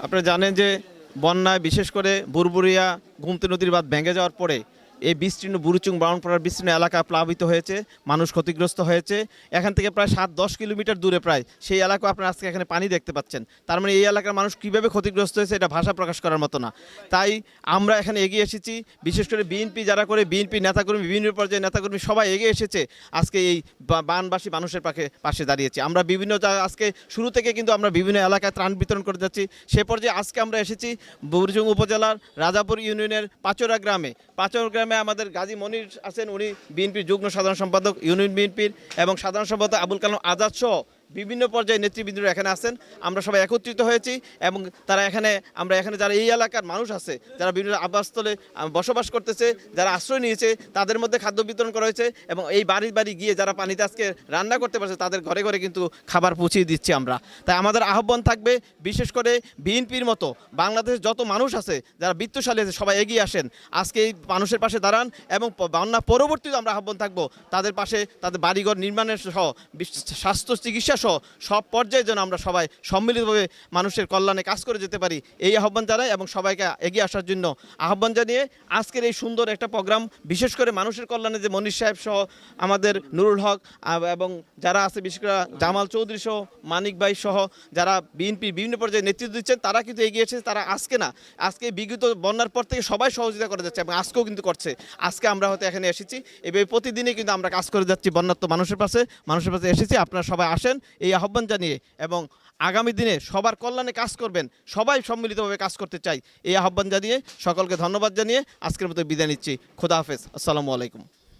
আপনারা জানেন যে বন্যায় বিশেষ করে বুরবুরিয়া গুমতি নদীর বাঁধ ভেঙে যাওয়ার পরে এই বিস্তীর্ণ বুরুচুং ব্রাউনপাড়ার বিস্তীর্ণ এলাকা প্লাবিত হয়েছে, মানুষ ক্ষতিগ্রস্ত হয়েছে। এখান থেকে প্রায় সাত দশ কিলোমিটার দূরে প্রায় সেই এলাকা আপনারা আজকে এখানে পানি দেখতে পাচ্ছেন। তার মানে এই এলাকার মানুষ কীভাবে ক্ষতিগ্রস্ত হয়েছে এটা ভাষা প্রকাশ করার মতো না। তাই আমরা এখানে এগিয়ে এসেছি, বিশেষ করে বিএনপি যারা করে বিএনপি নেতাকর্মী, বিভিন্ন পর্যায়ে নেতাকর্মী সবাই এগিয়ে এসেছে, আজকে এই বানবাসী মানুষের পাশে পাশে দাঁড়িয়েছি। আমরা বিভিন্ন আজকে শুরু থেকে কিন্তু আমরা বিভিন্ন এলাকায় ত্রাণ বিতরণ করে যাচ্ছি। সে পর্যায়ে আজকে আমরা এসেছি বুরজুং উপজেলার রাজাপুর ইউনিয়নের পাচোরা গ্রামে। পাচর গ্রামে আমাদের গাজী মনির আছেন, উনি বিএনপির যুগ্ম সাধারণ সম্পাদক, ইউনিয়ন বিএনপির এবং সাধারণ সম্পাদক আবুল কালাম আজাদ সহ বিভিন্ন পর্যায়ে নেতৃবৃন্দরা এখানে আছেন, আমরা সবাই একত্রিত হয়েছি এবং তারা এখানে, আমরা এখানে যারা এই এলাকার মানুষ আছে, যারা বিভিন্ন আবাসস্থলে বসবাস করতেছে, যারা আশ্রয় নিয়েছে, তাদের মধ্যে খাদ্য বিতরণ করা হয়েছে এবং এই বাড়ি বাড়ি গিয়ে যারা পানিতে আজকে রান্না করতে পারছে, তাদের ঘরে ঘরে কিন্তু খাবার পৌঁছিয়ে দিচ্ছি আমরা। তাই আমাদের আহ্বান থাকবে, বিশেষ করে বিএনপির মতো বাংলাদেশের যত মানুষ আছে, যারা বিত্তশালী আছে, সবাই এগিয়ে আসেন। আজকে এই মানুষের পাশে দাঁড়ান এবং বন্যা পরবর্তীতে আমরা আহ্বান থাকব, তাদের পাশে তাদের বাড়িঘর নির্মাণের সহ স্বাস্থ্য চিকিৎসা সহ সব পর্যায়ে যেন আমরা সবাই সম্মিলিতভাবে মানুষের কল্যাণে কাজ করে যেতে পারি, এই আহ্বান জানাই এবং সবাইকে এগিয়ে আসার জন্য আহ্বান জানিয়ে আজকের এই সুন্দর একটা প্রোগ্রাম, বিশেষ করে মানুষের কল্যাণে যে মনীষ সাহেব সহ আমাদের নুরুল হক এবং যারা আছে, বিশেষ করে জামাল চৌধুরী সহ, মানিক ভাই সহ, যারা বিএনপির বিভিন্ন পর্যায়ে নেতৃত্ব দিচ্ছেন, তারা কিন্তু এগিয়ে এসেছে, তারা আজকে না, আজকে বিগত বন্যার পর থেকে সবাই সহযোগিতা করে যাচ্ছে এবং আজকেও কিন্তু করছে। আজকে আমরা হয়তো এখানে এসেছি, এভাবে প্রতিদিনই কিন্তু আমরা কাজ করে যাচ্ছি বন্যাত্ম মানুষের পাশে মানুষের পাশে এসেছি, আপনারা সবাই আসেন এই আহ্বান জানিয়ে এবং আগামী দিনে সবার কল্যাণে কাজ করবেন, সবাই সম্মিলিতভাবে কাজ করতে চাই, এই আহ্বান জানিয়ে সকলকে ধন্যবাদ জানিয়ে আজকের মতো বিদায় নিচ্ছি। খোদা হাফেজ। আসসালামু আলাইকুম।